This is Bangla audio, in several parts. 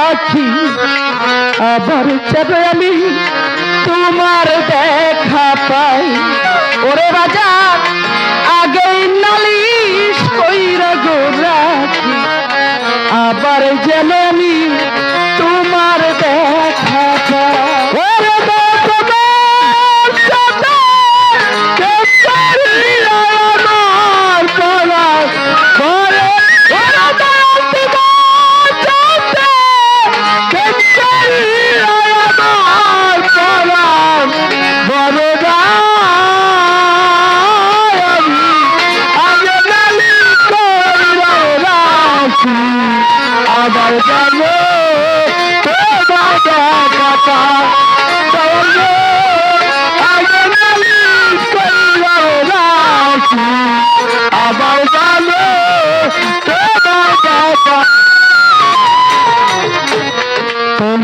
পাখি আবার যাবে আমি তোমার দেখা পাই। ওরে বাজার আগে নালিশ কইরা গো রাখি আবার যেন আমি তোমার দেখা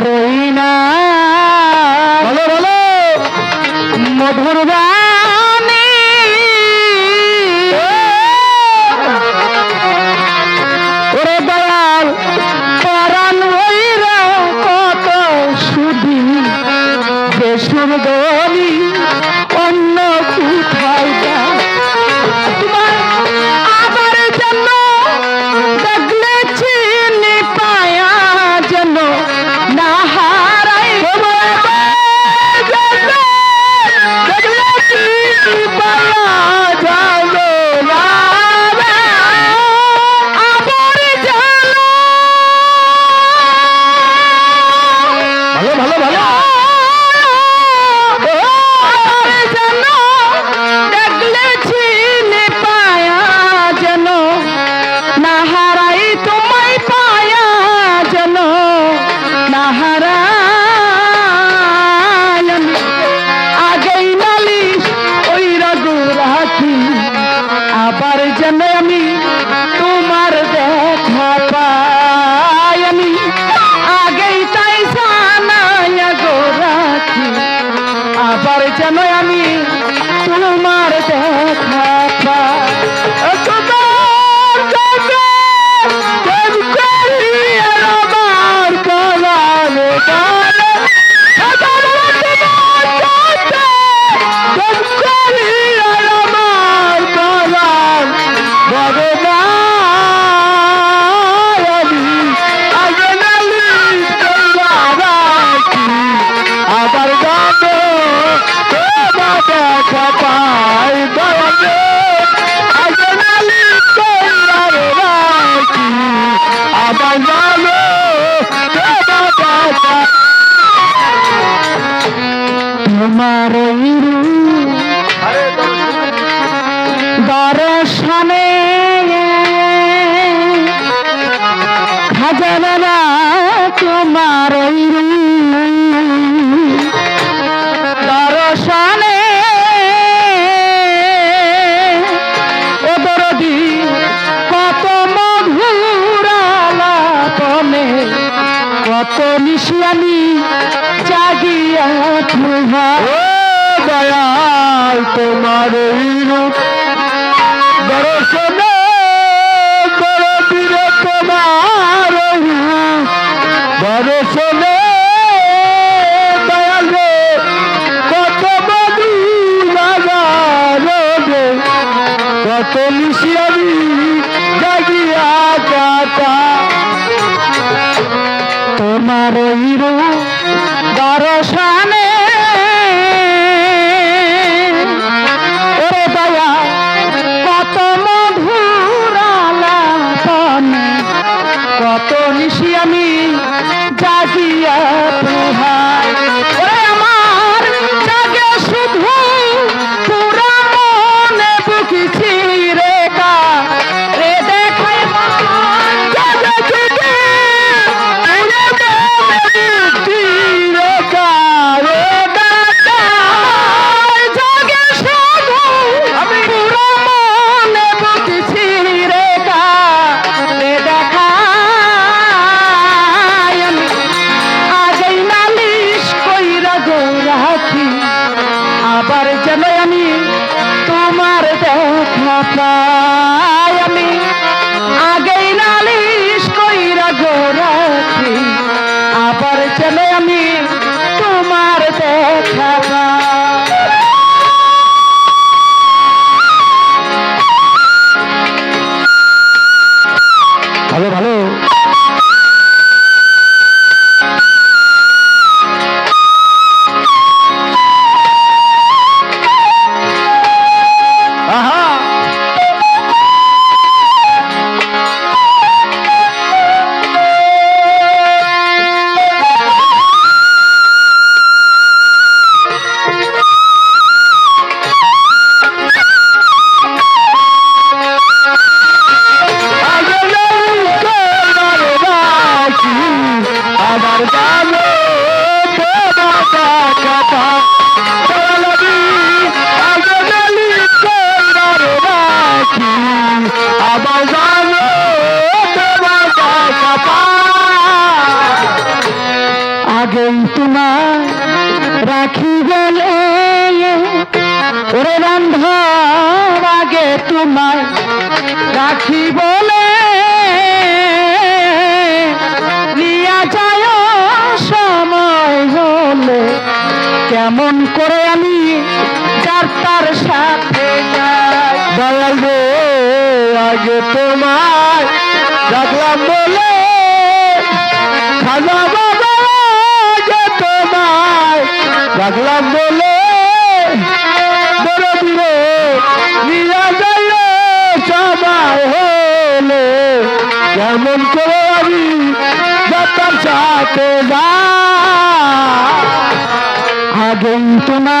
রই না মধুর রইল দর্শনে আগেই তোমার রাখি বলে ওরে রান্ধার আগে তোমার রাখি বলে নিয়া যায় সময় হলে। কেমন করে আমি চারটার তার সাথে যাই। আগে তোমার রাখলাম বলে রাখলাম বলে বড় দূরে নিয়ে যাইলে সময় হলে। কেমন করে আমি যাতার যা আগেই তোমার